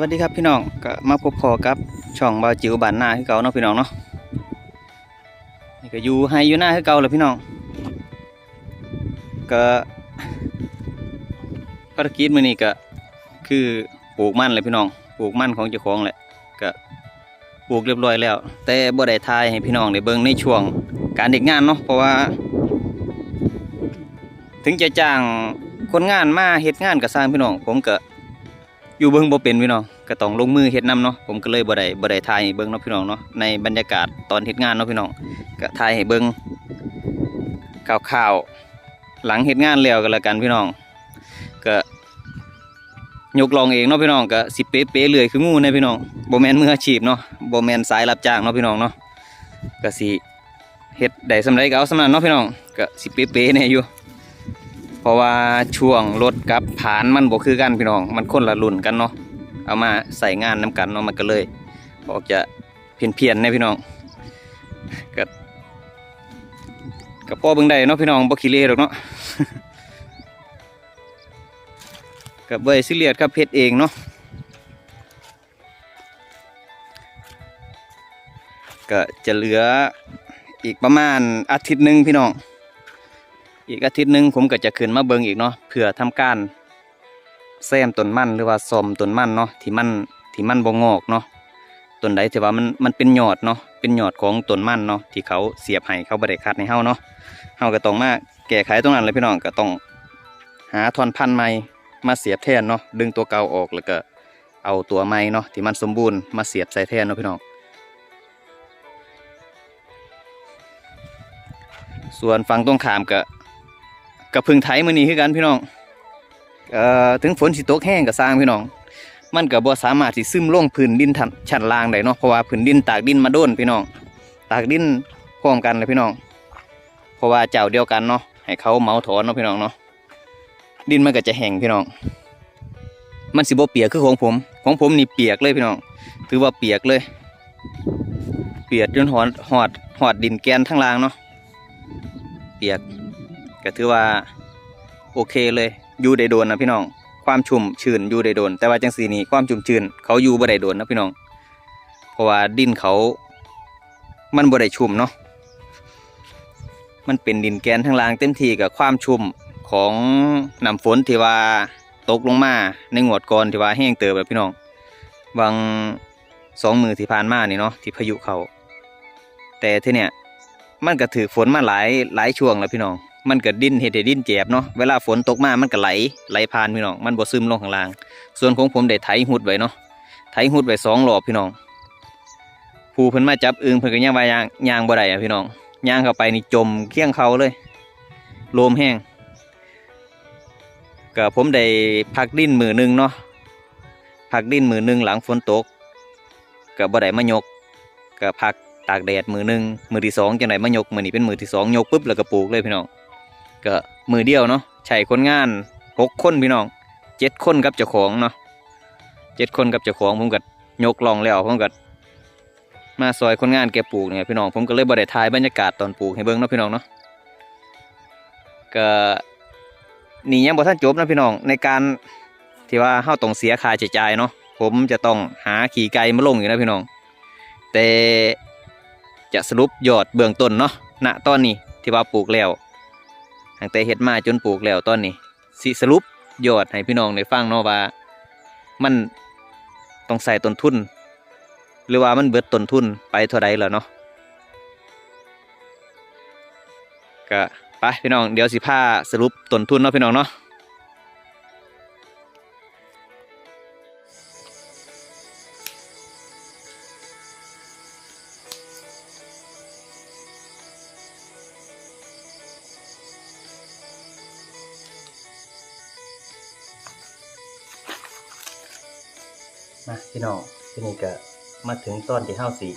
สวัสดีครับพี่น้องก็มาพบพอกับช่องบาจิ๋วบานนาคือเก่าเนาะพี่น้องเนาะนี่ก็อยู่ให้อยู่หน้าคือเก่าเลยพี่น้องก็ภารกิจมื้อนี้ก็คือปลูกมันเลยพี่น้องปลูกมันของเจ้าของแหละก็ปลูกเรียบร้อยแล้ว แต่บ่ได้ทายให้พี่น้องได้เบิ่งในช่วงการเด็กงานเนาะเพราะว่า ถึงจะจ้างคนงานมาเฮ็ดงานก็สร้างพี่น้อง ผมก็ อยู่เบิ่งบ่เป็นพี่น้องก็ต้องลงมือเฮ็ดนํเนาะผมก็เลยบ่ได้บ่ได้ถ่ายเบิ่งเนาะพี่น้องเนาะในบรรยากาศตอนเฮ็ดงานเนาะพี่น้องก็ถ่ายให้เบิ่งคร่าวๆหลังเฮ็ดงานแล้วก็แล้วกันพี่น้อง ก็ยกลองเองเนาะพี่น้องก็สิเป๊ะๆเรื่อยคืองูนะพี่น้องบ่แม่นมืออาชีพเนาะบ่แม่นสายรับจ้างเนาะพี่น้องเนาะก็สิเฮ็ดได้สำาใดก็เอาสำนั้นเนาะพี่น้องก็สิเป๊ะๆแน่อยู่ ราะว่าช่วงรถกับผานมันบ่คือกันพี่น้อง มันคนละรุ่นกันเนาะเอามาใส่งานน้กันเนาะมันก็เลยออกจะเพี้ยนเพียนๆนะพี่น้องก็ก็พอเบิ่งได้เนาะพี่น้องบ่ขี้เละดอกเนาะก็บ่ได้ซีเรียสครับเฮ็ดเองเนาะก็จะเหลืออีกประมาณอาทิตย์หนึ่งพี่น้อง อีกอาทิตย์หนึงผมก็จะขึ้นมาเบิงอีกเนาะเพื่อทำการแซมต้นมันหรือว่าซอมต้นมันเนาะที่มันที่มันบ่งอกเนาะต้นใดที่ว่ามันมันเป็นยอดเนาะเป็นยอดของต้นมันเนาะที่เขาเสียบให้เขาบ่ได้คัดให้เฮาเนาะเฮาก็ต้องมาแก้ไขตรงนั้นเลยพี่น้องก็ต้องหาทอนพันธุ์ใหม่มาเสียบแทนเนาะดึงตัวเก่าออกแล้วก็เอาตัวใหม่เนาะที่มันสมบูรณ์มาเสียบใส่แทนเนาะพี่น้องส่วนฝั่งตรงขามก็ กับพึ่งไถมือนี้คือกันพี่น้องเอ่อถึงฝนสิตกแห้งก็สร้างพี่น้อง มันก็บ่สามารถสิซึมลงพื้นดินทันชั้นล่างได้เนาะเพราะว่าพื้นดินตากดินมาโดนพี่น้อง ตากดินพร้อมกันเลยพี่น้อง เพราะว่าเจ้าเดียวกันเนาะให้เขาเมาถอนเนาะพี่น้องเนาะดินมันก็จะแห้งพี่น้อง มันสิบ่เปียกคือของผม ของผมนี่เปียกเลยพี่น้อง ถือว่าเปียกเลย เปียกจนหอดหอดหอดดินแกนทั้งล่างเนาะเปียก ก็ถือว่าโอเคเลยอยู่ได้โดนนะพี่น้อง ความชุ่มชื้นอยู่ได้โดน แต่ว่าจังสีนี้ความชุ่มชื้นเขาอยู่บ่ได้โดนนะพี่น้อง เพราะว่าดินเขา มันบ่ได้ชุ่มเนาะมันเป็นดินแกนทั้งล่างเต็มที่กับความชุ่มของน้ำฝนที่ว่าตกลงมาในงวดก่อนที่ว่าแห้งเติบแบบพี่น้องบางสองมือที่ผ่านมานี่เนาะที่พายุเขาแต่ที่เนี่ยมันก็ถือฝนมาหลายหลายช่วงแล้วพี่น้อง มันก็ดิ้นเห็ดให้ดิ้นเจ็บเนาะเวลาฝนตกมามันก็ไหลไหลผ่านพี่น้องมันบ่ซึมลงข้างล่าง ส่วนของผมได้ไถหุดไว้เนาะไถหุดไว้สองรอบพี่น้องผู้เพิ่นมาจับอึงเพิ่นก็ย่างว่ายางยางบ่ได้อะพี่น้องย่างเข้าไปนี่จมเคียงเขาเลยโลมแห้งก็ผมได้พักดิ้นมือหนึงเนาะพักดิ้นมือหนึงหลังฝนตกก็บ่ได้มายกก็พักตากแดดมือหนึ่งมือที่สองจังไหนมายกมือนี้เป็นมือที่สองยกปุ๊บแล้วก็ปลูกเลยพี่น้อง ก็มือเดียวเนาะใช้คนงานหกคนพี่น้องเจ็ดคนกับเจ้าของเนาะเจ็ดคนกับเจ้าของผมก็ยกลองแล้วผมก็มาซอยคนงานแกปลูกเนี่ยพี่น้องผมก็เลยบ่ได้ถ่ายบรรยากาศตอนปลูกให้เบิ่งเนาะพี่น้องเนาะก็นี่ยังบ่ทันจบนะพี่น้องในการที่ว่าเฮาต้องเสียค่าใช้จ่ายเนาะผมจะต้องหาขี่ไก่มาลงอยู่นะพี่น้อง แต่จะสรุปยอดเบื้องต้นเนาะณตอนนี้ที่ว่าปลูกแล้ว ตั้งแต่เห็ดมาจนปลูกแล้วตอนนี้สิสรุปยอดให้พี่น้องได้ฟังเนาะว่ามันต้องใส่ต้นทุน หรือว่ามันเบิดต้นทุนไปเท่าไรแล้วเนาะก็ไปพี่น้องเดี๋ยวสิพาสรุปต้นทุนเนาะพี่น้องเนาะ ตอนที่เฮาสิ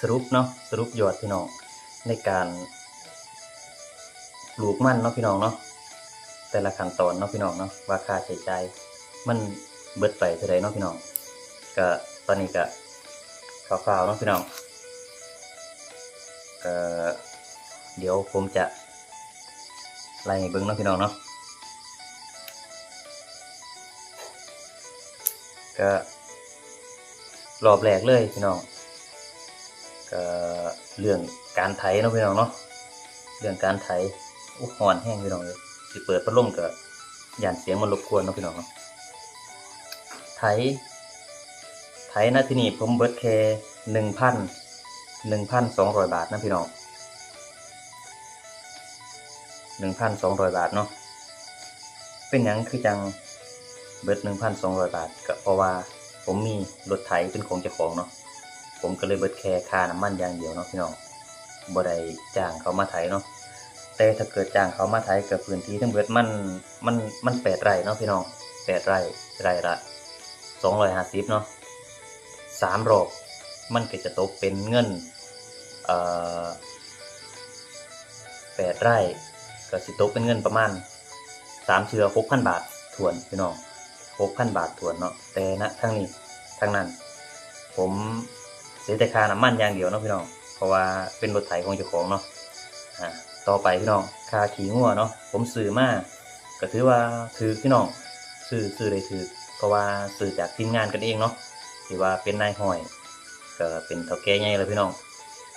สรุปเนาะสรุปยอดพี่น้องในการปลูกมันเนาะพี่น้องเนาะแต่ละขั้นตอนเนาะพี่น้องเนาะว่าค่าใช้จ่ายมันเบิดไปเท่าใดเนาะพี่น้องก็ตอนนี้ก็คร่าวๆเนาะพี่น้องก็เดี๋ยวผมจะไล่ให้เบิ่งเนาะพี่น้องเนาะก็ รอบแรกเลยพี่น้องก็เรื่องการไถเนาะพี่น้องเนาะเรื่องการไถอุ้หอนแห้งพี่น้องเลยสิเปิดพัดลมก็ย่านเสียงมันรบกวนเนาะพี่น้องเนาะไถไถนาที่นี่ผมเบิร์ดแค่หนึ่งพันหนึ่งพันสองร้อยบาทนะพี่น้องหนึ่งพันสองร้อยบาทเนาะเป็นยังคือจังเบิร์ดหนึ่งพันสองร้อยบาทก็เพราะว่า ผมมีรถไถเป็นของเจ้าของเนาะผมก็เลยเบิดแค่ค่าน้ำมันอย่างเดียวเนาะพี่น้องบ่ได้จ้างเขามาไถเนาะแต่ถ้าเกิดจ้างเขามาไถกับพื้นที่ทั้งเบิดมันมันมันแปดไร่เนาะพี่น้องแปดไร่ไร่ละสองร้อยห้าสิบเนาะสามรอบมันก็จะตกเป็นเงินเอ่อแปดไร่ก็สิตกเป็นเงินประมาณสามเชือหกพันบาทถวนพี่น้อง หกพันบาทถวนเนาะแต่ณทั้งนี้ทั้งนั้น ผมเสียแต่ค่าน้ำมันอย่างเดียวเนาะพี่น้อง เพราะว่าเป็นรถไถของเจ้าของเนาะอ่าต่อไปพี่น้องค่าขี่งัวเนาะผมซื้อมาก็ถือว่าถือพี่น้องซื้อซื้อได้ถือเพราะว่าซื้อจากทีมงานกันเองเนาะที่ว่าเป็นนายห้อย ก็เป็นเท่าแก่ใหญ่เลยพี่น้อง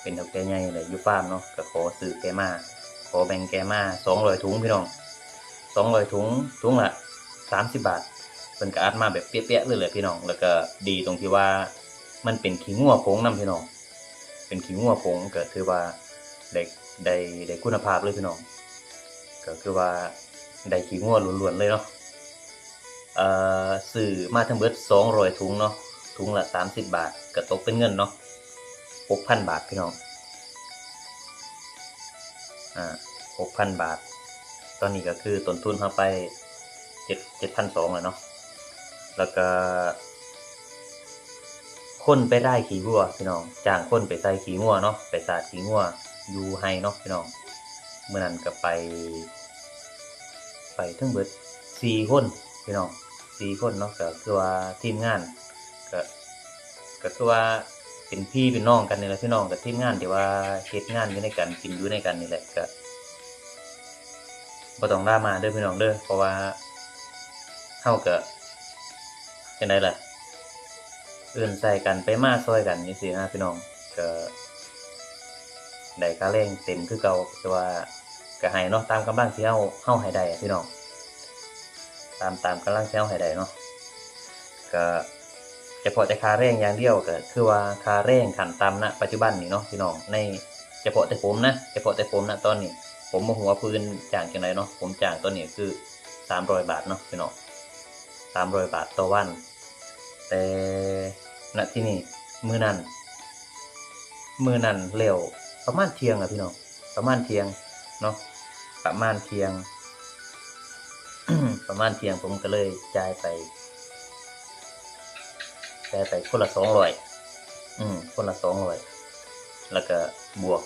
เป็นเท่าแก่ใหญ่เลยยู่ฟาร์มเนาะก็ขอซื้อแกมาขอแบ่งแกมาสองร้อยถุงพี่น้องสองร้อยถุงถุงละสามสิบบาท เป็นก็อัดมาแบบเปี้ยๆเลยเลยพี่น้อง แล้วก็ดีตรงที่ว่ามันเป็นขี้งัวผงนํพี่น้อง เป็นขี้งัวผงก็ถือว่าได้ได้ได้คุณภาพเลยพี่น้อง ก็คือว่าได้ขี้งัวล้วนๆเลยเนาะเอ่อซื้อมาทั้งเบิดสองรอยถุงเนาะ ถุงละสามสิบบาทก็ตกเป็นเงินเนาะหกพันบาทพี่น้อง อ่าหกพันบาท ตอนนี้ก็คือต้นทุนเข้าไปเจ็ดเจ็ดพันสองแล้วเนาะ แล้วก็คนไปได้ขี่งัวพี่น้องจ้างคนไปใส่ขี่งัวเนาะไปสาดขี่งัวอยู่ให้เนาะพี่น้องเมื่อนั้นก็ไป ไปทั้งเบิดสี่คนพี่น้องสี่คนเนาะก็คือว่าทีมงานก็ก็คือว่าเป็นพี่เป็นน้องกันนี่แหละพี่น้องกับทีมงานที่ว่าเฮ็ดงานอยู่ในกันกินอยู่ในกันนี่แหละก็บ่ต้องล่ามาเด้อพี่น้องเด้อเพราะว่าเฮาก็ จังไดล่ะ เอื่นใส่กันไปมาซอยกันจังซี่นะพี่น้องก็ได้ค่าแรงเต็มคือเก่าแต่ว่าก็ให้เนาะตามกำลังที่เฮาเฮาให้ได้พี่น้องตามตามกำลังที่เฮาให้ได้เนาะก็เฉพาะแต่คาแรงอย่างเดียวก็คือว่าคาแรงขันต่ำณปัจจุบันนี่เนาะพี่น้องในเฉพาะแต่ผมนะเฉพาะแต่ผมนะตอนนี้ ผมมาหัวปืนจ่างจังไรเนาะผมจ่างตัวนี้คือสามร้อยบาทเนาะพี่น้อง สามร้อยบาทต่อวัน แต่ณที่นี่มือนั้นมือนั้นเร็วประมาณเที่ยงอะพี่น้องประมาณเที่ยงเนาะประมาณเที่ยง ประมาณเที่ยงผมก็เลยจ่ายไปจ่ายไปคนละสองร้อยอืมคนละสองร้อยแล้วก็บวก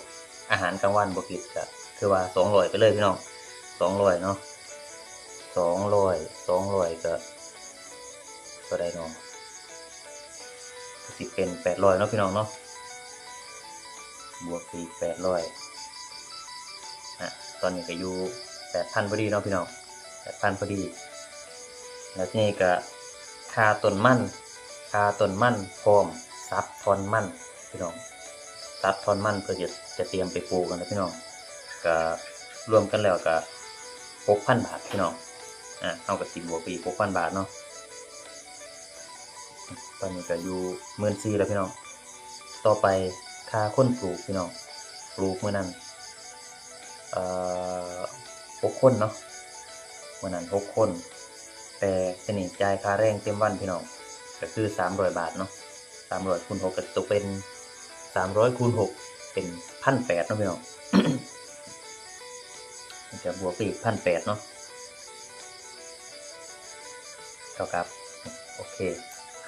อาหารกลางวันบวกอีกก็คือว่าสองร้อยไปเลยพี่น้องสองร้อยเนาะสองร้อยสองร้อยก็ ก็ได้เนาะก็สิเป็นแปดร้อยเนาะพี่น้องเนาะบวกอีกแปดร้อยอะตอนนี้ก็อยู่แปดพันพอดีเนาะพี่น้องแปดพันพอดี แล้วทีนี้ก็คาต้นมั่นคาต้นมั่นพร้อมซับทอนมั่นพี่น้องซับทอนมั่นเพื่อจะจะเตรียมไปปลูกกันนะพี่น้องก็รวมกันแล้วก็หกพันบาทพี่น้องอะเอากับสิบบวกปีหกพันบาทเนาะ ตอนนี้ก็อยู่หมื่นสี่แล้วพี่น้อง ต่อไปค่าค้นปลูกพี่น้อง ปลูกเมื่อนั้นเอ่อหกคนเนาะเมื่อนั้นหกคน แต่จะนี่จ่ายค่าแรงเต็มวันพี่น้อง ก็คือสามร้อยบาทเนาะสามร้อยคูณหกก็ตกเป็นสามร้อยคูณหกเป็นพันแปดเนาะพี่น้องจะบวกไปอีกพันแปดเนาะเท่ากับ โอเค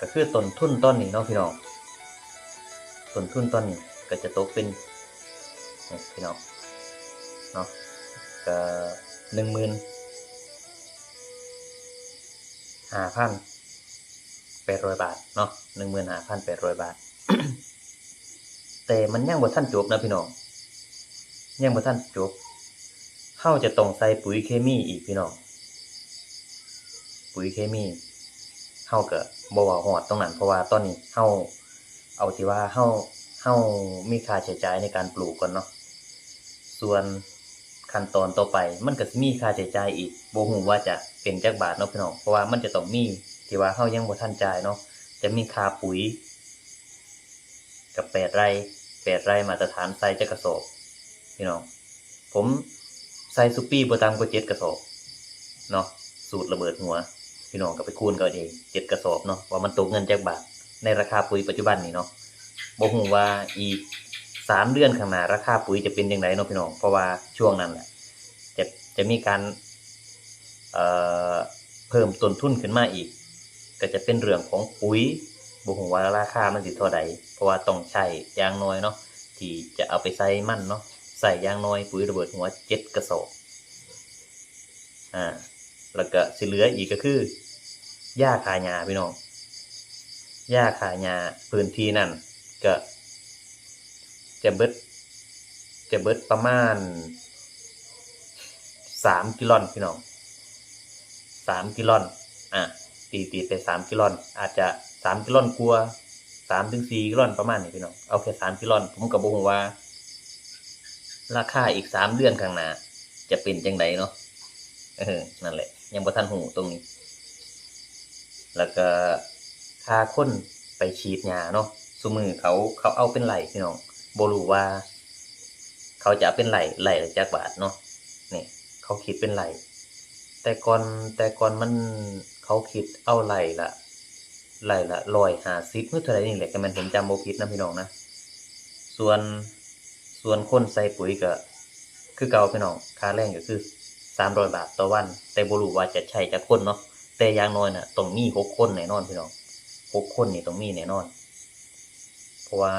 ก็คือต้นทุนต้นนี้เนาะพี่น้องต้นทุนต้นนี้ก็จะตกเป็นพี่น้องเนาะก็หนึ่งหมื่นห้าพันแปดร้อยบาทเนาะหนึ่งหมื่นห้าพันแปดร้อยบาท แต่มันยังบ่ท่านจบนะพี่น้องยังบ่ท่านจบเฮาจะต้องใส่ปุ๋ยเคมีอีกพี่น้องปุ๋ยเคมี เฮาก็บ่ว่าฮอดตรงนั้นเพราะว่าตอนนี้เฮาเอาที่ว่าเฮาเฮามีค่าใช้จ่ายในการปลูกก่อนเนาะส่วนขั้นตอนต่อไปมันก็สิมีค่าใช้จ่ายอีกบ่ฮู้ว่าจะเป็นจักบาทเนาะพี่น้องเพราะว่ามันจะต้องมีที่ว่าเฮายังบ่ทันจ่ายเนาะจะมีค่าปุ๋ย กับแปดไร่แปดไร่มาตรฐานใส่จักระสอบพี่น้องผมใส่ซุปปี้บ่ต่ำกว่าเจ็ดกระสอบเนาะสูตรระเบิดหัว พี่น้องก็ไปคูณกันเองเจ็ดกระสอบเนาะว่ามันตกเงินจากบาทในราคาปุ๋ยปัจจุบันนี้เนาะบ่ฮู้ว่าอีกสามเดือนข้างหน้าราคาปุ๋ยจะเป็นยังไงเนาะพี่น้องเพราะว่าช่วงนั้นแหละจะจะมีการเอ่อเพิ่มต้นทุนขึ้นมาอีก ก็จะเป็นเรื่องของปุ๋ยบ่ฮู้ว่าราคามันสิเท่าใดเพราะว่าต้องใช้ยางน้อยเนาะที่จะเอาไปใส่มั่นเนาะใส่ยางน้อยปุ๋ยระเบิดหัวเจ็ดกระสอบอ่า แล้วก็สิเหลืออีกก็คือหญ้าคาหญ้าพี่น้องหญ้าคาหญ้าพื้นที่นั่นก็จะเบิดจะเบิดประมาณสามกิโลนพี่น้องสามกิโลอนอะตีตีไปสามกิโลอนอาจจะสามกิโลนกลัวสามถึงสี่กิโลนประมาณนี้พี่น้องเอาแค่สามกิโลนผมก็บอกว่า ราคาอีกสามเดือนข้างหน้าจะเป็นจังไดเนาะเออนั่นแหละ ยังบ่ทันหูตรงนี้ แล้วก็ค่าคนไปฉีดยาเนาะซุมือเขาเขาเอาเป็นไหลพี่น้องบรู้ว่า เขาจะเป็นไหลไหลจักบาทเนาะนี่เขาคิดเป็นไหลแต่ก่อนแต่ก่อนมันเขาคิดเอาไหลละไหลละร้อยหาสิบเมื่อเท่าไหรนี่แหละก็มันผมจำบ่ผิดนะพี่น้องนะส่วนส่วนคนใส่ปุ๋ยก็คือเก่าพี่น้องค่าแรงก็คือ สามร้อยบาทต่อวัน แต่บรูว่าจะใช้จักคนเนาะแต่อย่างน้อยน่ะต้องมีหกคนแน่นอนพี่น้องหกคนนี่ต้องมีแน่นอน เพราะว่า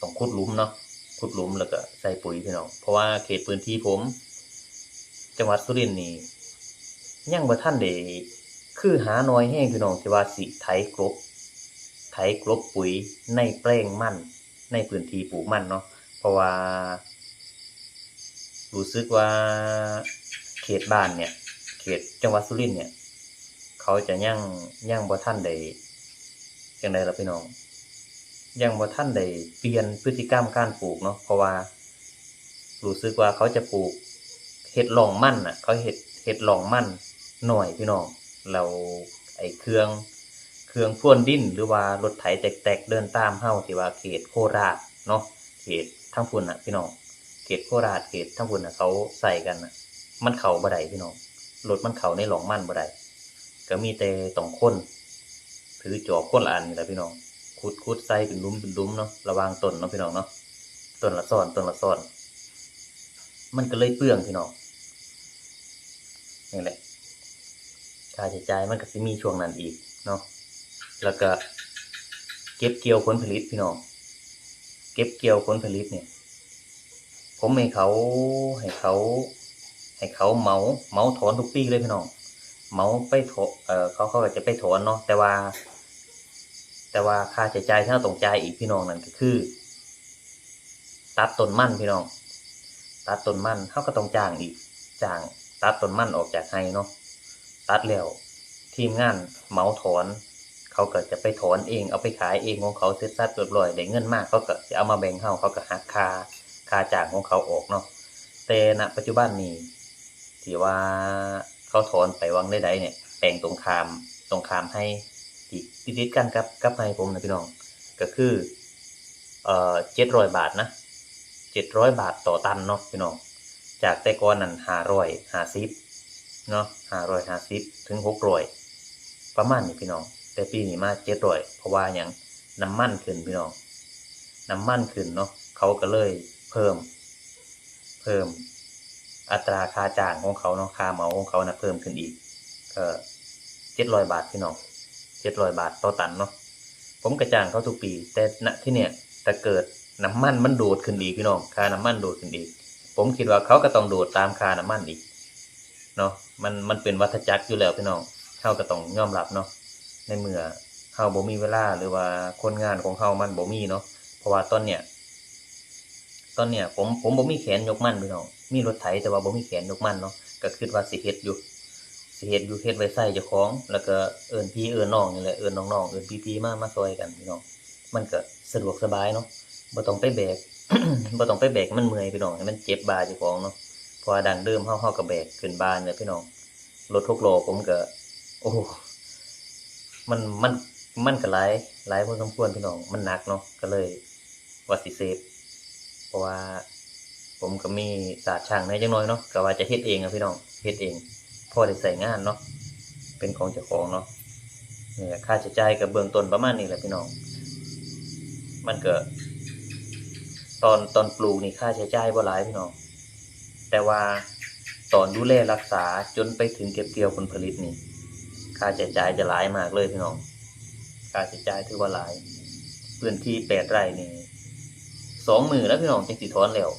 ต้องขุดหลุมเนาะขุดหลุมแล้วก็ใส่ปุ๋ยพี่น้องเพราะว่าเขตพื้นที่ผม จังหวัดสุรินทร์นี่ยังบ่ทันได้คือหาน้อยแห้งพี่น้องที่ว่าสิไถกลบไถกลบปุ๋ยในแปลงมันในพื้นที่ปลูกมันเนาะเพราะว่า รู้สึกว่าเขตบ้านเนี่ย เขตจังหวัดสุรินทร์เนี่ย เขาจะยังยังบ่ท่านได้จังไดล่ะพี่น้องยังบ่ท่านได้เปลี่ยนพฤติกรรมการปลูกเนาะเพราะว่ารู้สึกว่าเขาจะปลูกเห็ดหลองมั่นน่ะ เขาเห็ดเห็ดหลองมั่นหน่อยพี่น้องเราไอ้เครื่องเครื่องพ่วนดินหรือว่ารถไถแตกๆเดินตามเฮาที่ว่าเขตโคราชเนาะเขตทั้งพุ่นน่ะพี่น้อง ขตโคราชเขตทั้งพุ่นน่ะเขาใส่กันน่ะมันเข่าบ่ได้พี่น้องรถมันเข่าในหลองมันบ่ได้ก็มีแต่ต้องคนถือจอบคนละอันนี่แหละพี่น้องขุดขุดใส่เป็นลุ้มเป็นลุ้มเนาะระวางต้นเนาะพี่น้องเนาะต้นละซ้อนต้นละซ้อน มันก็เลยเปลืองพี่น้องนี่แหละค่าใช้จ่ายมันก็สิมีช่วงนั้นอีกเนาะแล้วก็ เก็บเกี่ยวผลผลิตพี่น้องเก็บเกี่ยวผลผลิตเนี่ย ผมให้เขาให้เขาให้เขาเมาเมาถอนทุกปีเลยพี่น้องเมาไปถอเออเขาเขาจะไปถอนเนาะแต่ว่า แต่ว่าค่าใช้จ่ายที่เราต้องจ่ายอีกพี่น้องนั่นก็คือ ตัดต้นมั่นพี่น้อง ตัดต้นมั่นเขาก็ต้องจ้างอีกจ้างตัดต้นมั่นออกจากไฮเนาะตัดแล้วทีมงานเมาถอนเขาก็จะไปถอนเองเอาไปขายเองของเขาเสร็จสัดเรียบร้อยได้เงินมากเขาก็จะเอามาแบ่งเขาเขาก็หักคา ค่าจ้างของเขาออกเนาะแต่ณปัจจุบันนี้ที่ว่าเขาถอนไปวังได้ใดเนี่ยแปลงตรงคามตรงคามให้ที่ติดกันกับกับให้ผมนะพี่น้อง ก็คือเอ่อเจ็ดร้อยบาทนะเจ็ดร้อยบาทต่อตันเนาะพี่น้อง จากแต่ก่อนนั้นห้าร้อยห้าสิบเนาะห้าร้อยห้าสิบถึงหกร้อยประมาณนี้พี่น้อง แต่ปีนี้มาเจ็ดร้อยเพราะว่าอย่างน้ำมันขึ้นพี่น้องน้ำมันขึ้นเนาะเขาก็เลย เพิ่ม เพิ่ม อัตราค่าจ้างของเขาเนาะค่าเหมาของเขานะเพิ่มขึ้นอีกก็เจ็ดร้อยบาทพี่น้องเจ็ดร้อยบาทต่อตันเนาะผมกระจ้างเขาทุกปี แต่ณที่เนี่ยแต่เกิดน้ำมันมันโดดขึ้นอีกพี่น้องค่าน้ำมันโดดขึ้นอีก ผมคิดว่าเขาก็ต้องโดดตามค่าน้ำมันอีกเนาะมันมันเป็นวัฏจักรอยู่แล้วพี่น้องเขาก็ต้องยอมรับเนาะในเมื่อเขาบ่มีเวลาหรือว่าคนงานของเขามันบ่มีเนาะเพราะว่าตอนเนี้ย อนเนี้ยผมผมบ่มีแขนยกมันพี่น้องมีรถไถแต่ว่าบ่มีแขนยกมันเนาะก็คิดว่าสิเฮ็ดอยู่สิเฮ็ดอยู่เฮ็ดไว้ใส่เจ้าของ แล้วก็เอิ้นพี่เอิ้นน้องนี่แหละเอิ้นน้องๆเอิ้นพี่ๆมามาซอยกันพี่น้องมันก็สะดวกสบายเนาะบ่ต้องไปแบกบ่ต้องไปแบกมันเมื่อยพี่น้องให้มันเจ็บบาเจ้าของเนาะพราะว่าดังเดิมเฮาเฮาก็แบกขึ้นบ้านเนี่ยพี่น้องรถทุกโลผมก็โอ้มันมันมันก็หลายหลายพอสมควรพี่น้องมันหนักเนาะก็เลยว่าสิเซฟ เพราะว่า ผมก็มีศาสตร์ช่างในจังน้อยเนาะก็ว่าจะเฮ็ดเองอะพี่น้องเฮ็ดเองพ่อได้ใส่งานเนาะเป็นของเจ้าของเนาะเนี่แหละค่าใช้จ่ายกับเบื้องต้นประมาณนี้แหละพี่น้อง มันเก็ตอนตอนปลูกนี่ค่าใช้จ่ายบ่หลายพี่น้อง แต่ว่าตอนดูแลรักษาจนไปถึงเก็บเกี่ยวผลผลิตนี่ ค่าใช้จ่ายจะหลายมากเลยพี่น้อง ค่าใช้จ่ายถือว่าหลาย พื้นที่แปดไร่นี่ สองหมื่นแล้วพี่น้องจังสิถอนแล้ว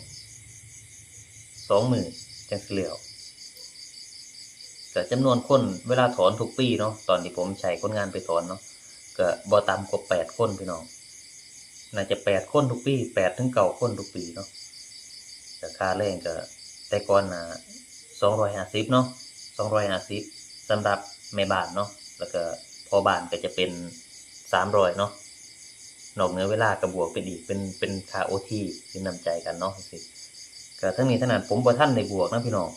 สองหมื่นจังสิแล้วก็จำนวนคนเวลาถอนทุกปีเนาะตอนที่ผมใช้คนงานไปถอนเนาะก็บ่ต่ำกว่าแปดคนพี่น้องน่าจะแปดคนทุกปีแปดถึงเก้าคนทุกปีเนาะแต่ค่าแรงก็แต่ก่อนนะสองร้อยห้าสิบเนาะสองร้อยห้าสิบสำหรับแม่บ้านเนาะแล้วก็พอบ้านก็จะเป็นสามร้อยเนาะ นอกเหนือเวลากระบวกเป็นอีกเป็นเป็นคาโอทีที่นำใจกันเนาะสิก็ทั้งนี้ทั้งนั้นผมบ่ท่านในบวกนะพี่น้อง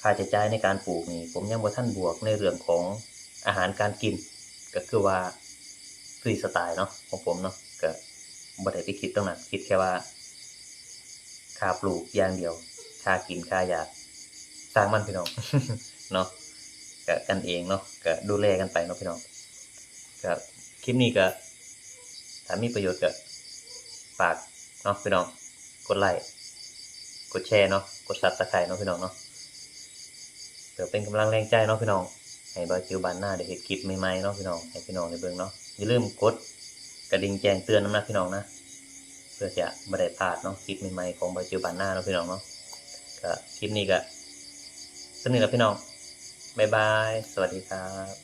ค่าใช้จ่ายในการปลูกนี่ผมยังบ่ท่านบวกในเรื่องของอาหารการกิน ก็คือว่าฟรีสไตล์เนาะของผมเนาะก็บ่ได้ไปคิดตรงนั้นคิดแค่ว่าค่าปลูกอย่างเดียวค่ากินค่ายาสร้างมันพี่น้องเนาะก็กันเองเนาะก็ดูแลกันไปเนาะพี่น้องก็คลิปนี้ก็ ถ้ามีประโยชน์ก็ฝากเนาะพี่น้อง กดไลค์ กดแชร์เนาะ กดซับสไครต์เนาะพี่น้องเนาะเดี๋ยวเป็นกำลังแรงใจเนาะพี่น้อง ให้บาจิวบานหน้าได้เห็นคลิปใหม่ๆเนาะพี่น้อง ให้พี่น้องได้เบิ่งเนาะ อย่าลืมกดกระดิ่งแจ้งเตือนน้ำนะพี่น้องนะ เพื่อจะไม่ได้พลาดเนาะคลิปใหม่ๆของบาจิวบานหน้าเนาะพี่น้องเนาะ ก็คลิปนี้ก็สนุกแล้วพี่น้อง บ๊ายบาย สวัสดีครับ